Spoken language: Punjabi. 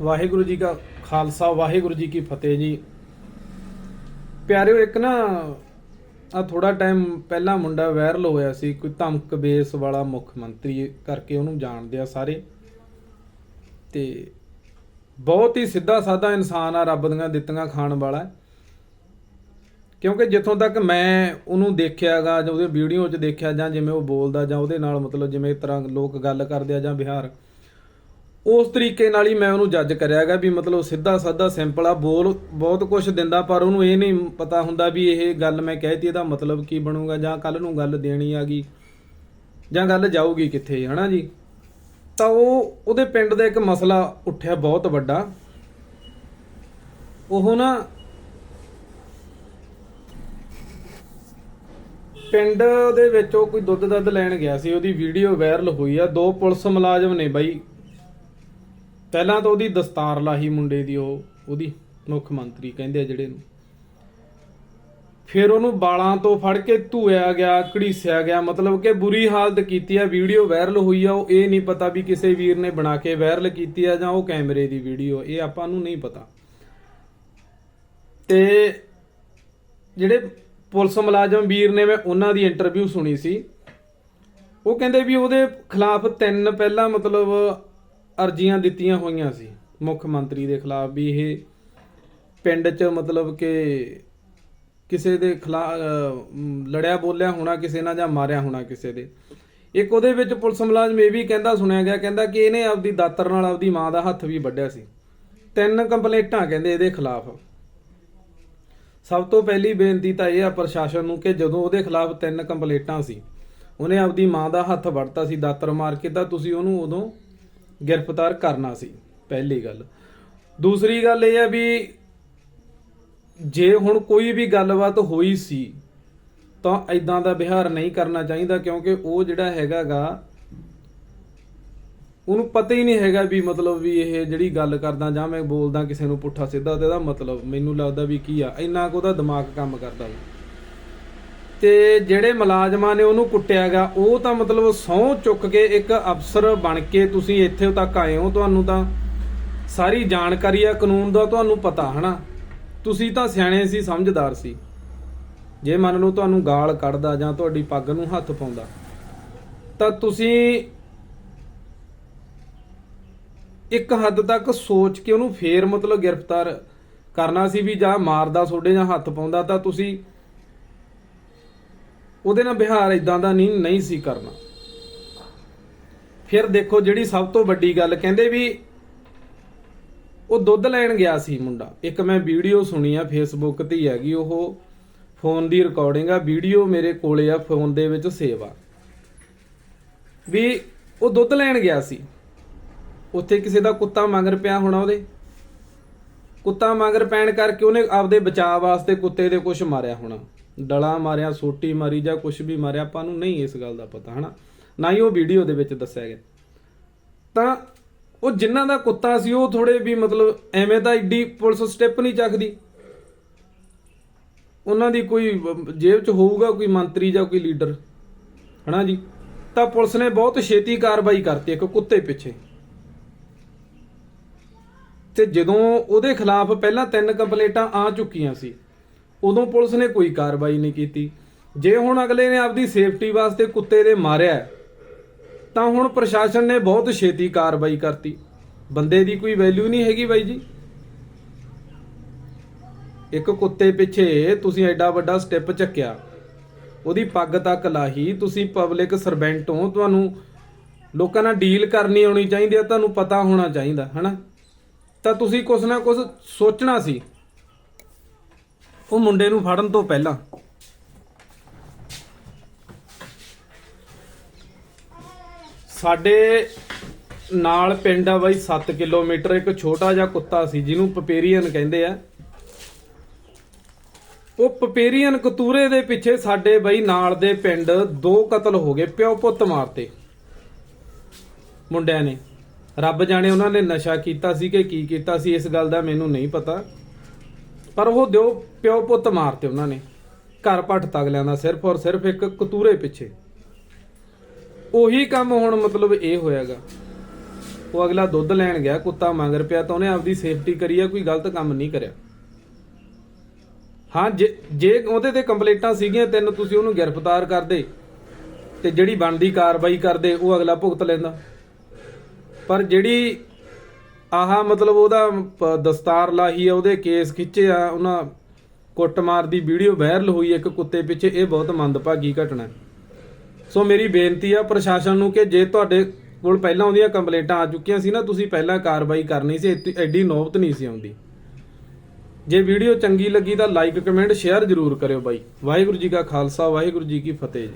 ਵਾਹਿਗੁਰੂ ਜੀ ਕਾ ਖਾਲਸਾ, ਵਾਹਿਗੁਰੂ ਜੀ ਕੀ ਫਤਿਹ ਜੀ। ਪਿਆਰਿਓ, ਇੱਕ ਨਾ ਆ ਥੋੜਾ ਟਾਈਮ ਪਹਿਲਾਂ ਮੁੰਡਾ ਵਾਇਰਲ ਹੋਇਆ ਸੀ, ਕੋਈ ਧਮਕ ਬੇਸ ਵਾਲਾ ਮੁੱਖ ਮੰਤਰੀ ਕਰਕੇ ਉਹਨੂੰ ਜਾਣਦੇ ਆ ਸਾਰੇ। ਤੇ ਬਹੁਤ ਹੀ ਸਿੱਧਾ ਸਾਦਾ ਇਨਸਾਨ ਆ, ਰੱਬ ਦੀਆਂ ਦਿੱਤੀਆਂ ਖਾਣ ਵਾਲਾ। ਕਿਉਂਕਿ ਜਿੱਥੋਂ ਤੱਕ ਮੈਂ ਉਹਨੂੰ ਦੇਖਿਆਗਾ ਜਾਂ ਉਹਦੇ ਵੀਡੀਓ 'ਚ ਦੇਖਿਆ, ਜਾਂ ਜਿਵੇਂ ਉਹ ਬੋਲਦਾ, ਜਾਂ ਉਹਦੇ ਨਾਲ ਮਤਲਬ ਜਿਵੇਂ ਇਸ ਤਰ੍ਹਾਂ ਲੋਕ ਗੱਲ ਕਰਦੇ ਆ ਜਾਂ ਬਿਹਾਰ ਉਸ ਤਰੀਕੇ ਨਾਲ ਹੀ ਮੈਂ ਉਹਨੂੰ ਜੱਜ ਕਰਿਆਗਾ ਵੀ ਮਤਲਬ ਸਿੱਧਾ ਸਾਦਾ ਸਿੰਪਲ ਆ, ਬੋਲ ਬਹੁਤ ਕੁਝ ਦਿੰਦਾ, ਪਰ ਉਹਨੂੰ ਇਹ ਨਹੀਂ ਪਤਾ ਹੁੰਦਾ ਵੀ ਇਹ ਗੱਲ ਮੈਂ ਕਹਿਤੀ ਇਹਦਾ ਮਤਲਬ ਕੀ ਬਣੂਗਾ ਜਾਂ ਕੱਲ ਨੂੰ ਗੱਲ ਦੇਣੀ ਆ ਗਈ ਜਾਂ ਗੱਲ ਜਾਊਗੀ ਕਿੱਥੇ, ਹਨਾ ਜੀ? ਤਾਂ ਉਹ, ਉਹਦੇ ਪਿੰਡ ਦਾ ਇੱਕ ਮਸਲਾ ਉੱਠਿਆ ਬਹੁਤ ਵੱਡਾ। ਉਹ ਨਾ ਪਿੰਡ ਦੇ ਵਿੱਚ ਉਹ ਕੋਈ ਦੁੱਧ ਦੱਧ ਲੈਣ ਗਿਆ ਸੀ, ਉਹਦੀ ਵੀਡੀਓ ਵਾਇਰਲ ਹੋਈ ਆ, ਦੋ ਪੁਲਿਸ ਮੁਲਾਜ਼ਮ ਨੇ ਬਾਈ। ਪਹਿਲਾਂ ਤਾਂ ਉਹਦੀ ਦਸਤਾਰ ਲਾਹੀ ਮੁੰਡੇ ਦੀ, ਉਹ ਉਹਦੀ ਮੁੱਖ ਮੰਤਰੀ ਕਹਿੰਦੇ ਆ ਜਿਹੜੇ ਨੂੰ। ਫਿਰ ਉਹਨੂੰ ਬਾਲਾਂ ਤੋਂ ਫੜ ਕੇ ਧੂਇਆ ਗਿਆ, ਘੜੀਸਿਆ ਗਿਆ, ਮਤਲਬ ਕਿ ਬੁਰੀ ਹਾਲਤ ਕੀਤੀ ਆ, ਵੀਡੀਓ ਵਾਇਰਲ ਹੋਈ ਆ, ਉਹ ਇਹ ਨਹੀਂ ਪਤਾ ਵੀ ਕਿਸੇ ਵੀਰ ਨੇ ਬਣਾ ਕੇ ਵਾਇਰਲ ਕੀਤੀ ਆ ਜਾਂ ਉਹ ਕੈਮਰੇ ਦੀ ਵੀਡੀਓ, ਇਹ ਆਪਾਂ ਨੂੰ ਨਹੀਂ ਪਤਾ। ਤੇ ਜਿਹੜੇ ਪੁਲਿਸ ਮੁਲਾਜ਼ਮ ਵੀਰ ਨੇ, ਮੈਂ ਉਹਨਾਂ ਦੀ ਇੰਟਰਵਿਊ ਸੁਣੀ ਸੀ। ਉਹ ਕਹਿੰਦੇ ਵੀ ਉਹਦੇ ਖਿਲਾਫ ਤਿੰਨ ਪਹਿਲਾਂ ਮਤਲਬ ਅਰਜ਼ੀਆਂ ਦਿੱਤੀਆਂ ਹੋਈਆਂ ਸੀ ਮੁੱਖ ਮੰਤਰੀ ਦੇ ਖਿਲਾਫ ਵੀ ਇਹ ਪਿੰਡ 'ਚ ਮਤਲਬ ਕਿ ਕਿਸੇ ਦੇ ਖਿਲਾਫ ਲੜਿਆ ਬੋਲਿਆ ਹੋਣਾ, ਕਿਸੇ ਨਾਲ ਜਾਂ ਮਾਰਿਆ ਹੋਣਾ ਕਿਸੇ ਦੇ। ਇੱਕ ਉਹਦੇ ਵਿੱਚ ਪੁਲਿਸ ਮੁਲਾਜ਼ਮ ਇਹ ਵੀ ਕਹਿੰਦਾ, ਸੁਣਿਆ ਗਿਆ, ਕਹਿੰਦਾ ਕਿ ਇਹਨੇ ਆਪਦੀ ਦਾਤਰ ਨਾਲ ਆਪਦੀ ਮਾਂ ਦਾ ਹੱਥ ਵੀ ਵੱਢਿਆ ਸੀ। ਤਿੰਨ ਕੰਪਲੇਂਟਾਂ ਕਹਿੰਦੇ ਇਹਦੇ ਖਿਲਾਫ। ਸਭ ਤੋਂ ਪਹਿਲੀ ਬੇਨਤੀ ਤਾਂ ਇਹ ਆ ਪ੍ਰਸ਼ਾਸਨ ਨੂੰ ਕਿ ਜਦੋਂ ਉਹਦੇ ਖਿਲਾਫ ਤਿੰਨ ਕੰਪਲੇਂਟਾਂ ਸੀ, ਉਹਨੇ ਆਪਦੀ ਮਾਂ ਦਾ ਹੱਥ ਵੱਢਤਾ ਸੀ, ਦਾਤਰ ਮਾਰ ਕੇ, ਤਾਂ ਤੁਸੀਂ ਉਹਨੂੰ ਉਦੋਂ ਗ੍ਰਿਫਤਾਰ ਕਰਨਾ ਸੀ, ਪਹਿਲੀ ਗੱਲ। ਦੂਸਰੀ ਗੱਲ ਇਹ ਆ ਵੀ ਜੇ ਹੁਣ ਕੋਈ ਵੀ ਗੱਲਬਾਤ ਹੋਈ ਸੀ, ਤਾਂ ਐਦਾਂ ਦਾ ਵਿਹਾਰ ਨਹੀਂ ਕਰਨਾ ਚਾਹੀਦਾ ਕਿਉਂਕਿ ਉਹ ਜਿਹੜਾ ਹੈਗਾਗਾ, ਉਹਨੂੰ ਪਤਾ ਹੀ ਨਹੀਂ ਹੈਗਾ ਵੀ ਮਤਲਬ ਵੀ ਇਹ ਜਿਹੜੀ ਗੱਲ ਕਰਦਾ ਜਾਂ ਮੈਂ ਬੋਲਦਾ ਕਿਸੇ ਨੂੰ ਪੁੱਠਾ ਸਿੱਧਾ ਤੇ ਇਹਦਾ ਮਤਲਬ ਮੈਨੂੰ ਲੱਗਦਾ ਵੀ ਕੀ ਆ, ਇੰਨਾ ਕੁ ਉਹਦਾ ਦਿਮਾਗ ਕੰਮ ਕਰਦਾ ਵਾ। ਤੇ ਜਿਹੜੇ ਮੁਲਾਜ਼ਮਾਂ ਨੇ ਉਹਨੂੰ ਕੁੱਟਿਆਗਾ ਉਹ ਤਾਂ ਮਤਲਬ ਸਹੁੰ ਚੁੱਕ ਕੇ ਇੱਕ ਅਫਸਰ ਬਣ ਕੇ ਤੁਸੀਂ ਇੱਥੇ ਤੱਕ ਆਏ ਹੋ ਤੁਹਾਨੂੰ ਤਾਂ ਸਾਰੀ ਜਾਣਕਾਰੀ ਆ, ਕਾਨੂੰਨ ਦਾ ਤੁਹਾਨੂੰ ਪਤਾ, ਹਨਾ? ਤੁਸੀਂ ਤਾਂ ਸਿਆਣੇ ਸੀ, ਸਮਝਦਾਰ ਸੀ। ਜੇ ਮੰਨ ਲਓ ਤੁਹਾਨੂੰ ਗਾਲ ਕੱਢਦਾ ਜਾਂ ਤੁਹਾਡੀ ਪੱਗ ਨੂੰ ਹੱਥ ਪਾਉਂਦਾ, ਤਾਂ ਤੁਸੀਂ ਇੱਕ ਹੱਦ ਤੱਕ ਸੋਚ ਕੇ ਉਹਨੂੰ ਫੇਰ ਮਤਲਬ ਗ੍ਰਿਫਤਾਰ ਕਰਨਾ ਸੀ ਵੀ ਜਾਂ ਮਾਰਦਾ ਤੁਹਾਡੇ ਜਾਂ ਹੱਥ ਪਾਉਂਦਾ, ਤਾਂ ਤੁਸੀਂ ਉਹਦੇ ਨਾਲ ਬਿਹਾਰ ਇਦਾਂ ਦਾ ਨਹੀਂ ਨਹੀਂ ਸੀ ਕਰਨਾ। ਫਿਰ ਦੇਖੋ ਜਿਹੜੀ ਸਭ ਤੋਂ ਵੱਡੀ ਗੱਲ, ਕਹਿੰਦੇ ਵੀ ਉਹ ਦੁੱਧ ਲੈਣ ਗਿਆ ਸੀ ਮੁੰਡਾ। ਇੱਕ ਮੈਂ ਵੀਡੀਓ ਸੁਣੀ ਆ ਫੇਸਬੁੱਕ ਤੇ ਹੈਗੀ, ਉਹ ਫੋਨ ਦੀ ਰਿਕਾਰਡਿੰਗ ਆ, ਵੀਡੀਓ ਮੇਰੇ ਕੋਲੇ ਆ, ਫੋਨ ਦੇ ਵਿੱਚ ਸੇਵ ਆ। ਵੀ ਉਹ ਦੁੱਧ ਲੈਣ ਗਿਆ ਸੀ। ਉੱਥੇ ਕਿਸੇ ਦਾ ਕੁੱਤਾ ਮੰਗਰ ਪਿਆ ਹੋਣਾ ਉਹਦੇ। ਕੁੱਤਾ ਮੰਗਰ ਪੈਣ ਕਰਕੇ ਉਹਨੇ ਆਪਦੇ ਬਚਾਅ ਵਾਸਤੇ ਕੁੱਤੇ ਦੇ ਕੁਝ ਮਾਰਿਆ ਹੋਣਾ। ਡਲਾ ਮਾਰਿਆ, ਸੋਟੀ ਮਾਰੀ ਜਾਂ ਕੁਝ ਵੀ ਮਾਰਿਆ, ਆਪਾਂ ਨੂੰ ਨਹੀਂ ਇਸ ਗੱਲ ਦਾ ਪਤਾ, ਹਨਾ? ਨਾ ਹੀ ਉਹ ਵੀਡੀਓ ਦੇ ਵਿੱਚ ਦੱਸਿਆ ਗਿਆ। ਤਾਂ ਉਹ ਜਿਨ੍ਹਾਂ ਦਾ ਕੁੱਤਾ ਸੀ, ਉਹ ਥੋੜੇ ਵੀ ਮਤਲਬ ਐਵੇਂ ਤਾਂ ਏਡੀ ਪੁਲਿਸ ਸਟੈਪ ਨਹੀਂ ਚੱਕਦੀ। ਉਹਨਾਂ ਦੀ ਕੋਈ ਜੇਬ 'ਚ ਹੋਊਗਾ ਕੋਈ ਮੰਤਰੀ ਜਾਂ ਕੋਈ ਲੀਡਰ, ਹਨਾ ਜੀ? ਤਾਂ ਪੁਲਿਸ ਨੇ ਬਹੁਤ ਛੇਤੀ ਕਾਰਵਾਈ ਕਰਤੀ ਇੱਕ ਕੁੱਤੇ ਪਿੱਛੇ। ਤੇ ਜਦੋਂ ਉਹਦੇ ਖਿਲਾਫ ਪਹਿਲਾਂ ਤਿੰਨ ਕੰਪਲੇਂਟਾਂ ਆ ਚੁੱਕੀਆਂ ਸੀ ਉਦੋਂ ਪੁਲਿਸ ਨੇ ਕੋਈ ਕਾਰਵਾਈ ਨਹੀਂ ਕੀਤੀ। ਜੇ ਹੁਣ ਅਗਲੇ ਨੇ ਆਪਦੀ ਸੇਫਟੀ ਵਾਸਤੇ ਕੁੱਤੇ ਦੇ ਮਾਰਿਆ ਤਾਂ ਹੁਣ ਪ੍ਰਸ਼ਾਸਨ ਨੇ ਬਹੁਤ ਛੇਤੀ ਕਾਰਵਾਈ ਕਰਤੀ। ਬੰਦੇ ਦੀ ਕੋਈ ਵੈਲਿਊ ਨਹੀਂ ਹੈਗੀ ਬਾਈ ਜੀ। ਇੱਕ ਕੁੱਤੇ ਪਿੱਛੇ ਤੁਸੀਂ ਐਡਾ ਵੱਡਾ ਸਟੈਪ ਚੱਕਿਆ। ਉਹਦੀ ਪੱਗ ਤੱਕ ਲਾਹੀ ਤੁਸੀਂ ਪਬਲਿਕ ਸਰਵੈਂਟ ਹੋ, ਤੁਹਾਨੂੰ ਲੋਕਾਂ ਨਾਲ ਡੀਲ ਕਰਨੀ ਆਉਣੀ ਚਾਹੀਦੀ ਹੈ, ਤੁਹਾਨੂੰ ਪਤਾ ਹੋਣਾ ਚਾਹੀਦਾ, ਹਨਾ? ਤਾਂ ਤੁਸੀਂ ਕੁਛ ਨਾ ਕੁਛ ਸੋਚਣਾ ਸੀ। ਉਹ ਮੁੰਡੇ ਨੂੰ ਫੜਨ ਤੋਂ ਪਹਿਲਾਂ। ਸਾਡੇ ਨਾਲ ਪਿੰਡ ਆ ਬਾਈ 7 ਕਿਲੋਮੀਟਰ, ਇੱਕ ਛੋਟਾ ਜਿਹਾ ਕੁੱਤਾ ਸੀ, ਜਿਹਨੂੰ ਪਪੇਰੀਅਨ ਕਹਿੰਦੇ ਆ। ਉਹ ਪਪੇਰੀਅਨ ਕਤੂਰੇ ਦੇ ਪਿੱਛੇ ਸਾਡੇ ਬਈ ਨਾਲ ਦੇ ਪਿੰਡ ਦੋ ਕਤਲ ਹੋ ਗਏ, ਪਿਓ ਪੁੱਤ ਮਾਰਤੇ। ਮੁੰਡਿਆਂ ਨੇ। ਰੱਬ ਜਾਣੇ ਉਹਨਾਂ ਨੇ ਨਸ਼ਾ ਕੀਤਾ ਸੀ ਕਿ ਕੀ ਕੀਤਾ ਸੀ, ਇਸ ਗੱਲ ਦਾ ਮੈਨੂੰ ਨਹੀਂ ਪਤਾ। ਪਰ ਉਹ ਦਿਓ ਪਿਓ ਪੁੱਤ ਮਾਰਤੇ ਉਹਨਾਂ ਨੇ। ਘਰ ਪੱਟ ਤਗਲਿਆਂ ਦਾ ਸਿਰਫ ਔਰ ਸਿਰਫ ਇੱਕ ਕਤੂਰੇ ਪਿੱਛੇ। ਉਹੀ ਕੰਮ ਹੁਣ ਮਤਲਬ ਇਹ ਹੋਇਆਗਾ। ਉਹ ਅਗਲਾ ਦੁੱਧ ਲੈਣ ਗਿਆ, ਕੁੱਤਾ ਮੰਗ ਪਿਆ ਤਾਂ ਉਹਨੇ ਆਪਦੀ ਸੇਫਟੀ ਕਰੀ ਆ, ਕੋਈ ਗਲਤ ਕੰਮ ਨਹੀਂ ਕਰਿਆ। ਹਾਂ, ਜੇ ਜੇ ਉਹਦੇ ਤੇ ਕੰਪਲੇਂਟਾਂ ਸੀਗੀਆਂ, ਤਿੰਨ ਤੁਸੀਂ ਉਹਨੂੰ ਗ੍ਰਿਫਤਾਰ ਕਰਦੇ ਤੇ ਜਿਹੜੀ ਬਣਦੀ ਕਾਰਵਾਈ ਕਰਦੇ, ਉਹ ਅਗਲਾ ਭੁਗਤ ਲੈਂਦਾ। ਪਰ ਜਿਹੜੀ ਆਹ ਮਤਲਬ ਉਹਦਾ ਪ- ਦਸਤਾਰ ਲਾਹੀ ਆ, ਉਹਦੇ ਕੇਸ ਖਿੱਚੇ ਆ, ਉਹਨਾਂ ਕੁੱਟਮਾਰ ਦੀ ਵੀਡੀਓ ਵਾਇਰਲ ਹੋਈ ਇੱਕ ਕੁੱਤੇ ਪਿੱਛੇ, ਇਹ ਬਹੁਤ ਮੰਦਭਾਗੀ ਘਟਨਾ ਹੈ। ਸੋ ਮੇਰੀ ਬੇਨਤੀ ਆ ਪ੍ਰਸ਼ਾਸਨ ਨੂੰ ਕਿ ਜੇ ਤੁਹਾਡੇ ਕੋਲ ਪਹਿਲਾਂ ਉਹਦੀਆਂ ਕੰਪਲੇਂਟਾਂ ਆ ਚੁੱਕੀਆਂ ਸੀ ਨਾ, ਤੁਸੀਂ ਪਹਿਲਾਂ ਕਾਰਵਾਈ ਕਰਨੀ ਸੀ ਇੱਥੇ- ਐਡੀ ਨੌਬਤ ਨਹੀਂ ਸੀ ਆਉਂਦੀ। ਜੇ ਵੀਡੀਓ ਚੰਗੀ ਲੱਗੀ ਤਾਂ ਲਾਈਕ ਕਮੈਂਟ ਸ਼ੇਅਰ ਜ਼ਰੂਰ ਕਰਿਓ ਬਾਈ। ਵਾਹਿਗੁਰੂ ਜੀ ਕਾ ਖਾਲਸਾ, ਵਾਹਿਗੁਰੂ ਜੀ ਕੀ ਫਤਿਹ ਜੀ।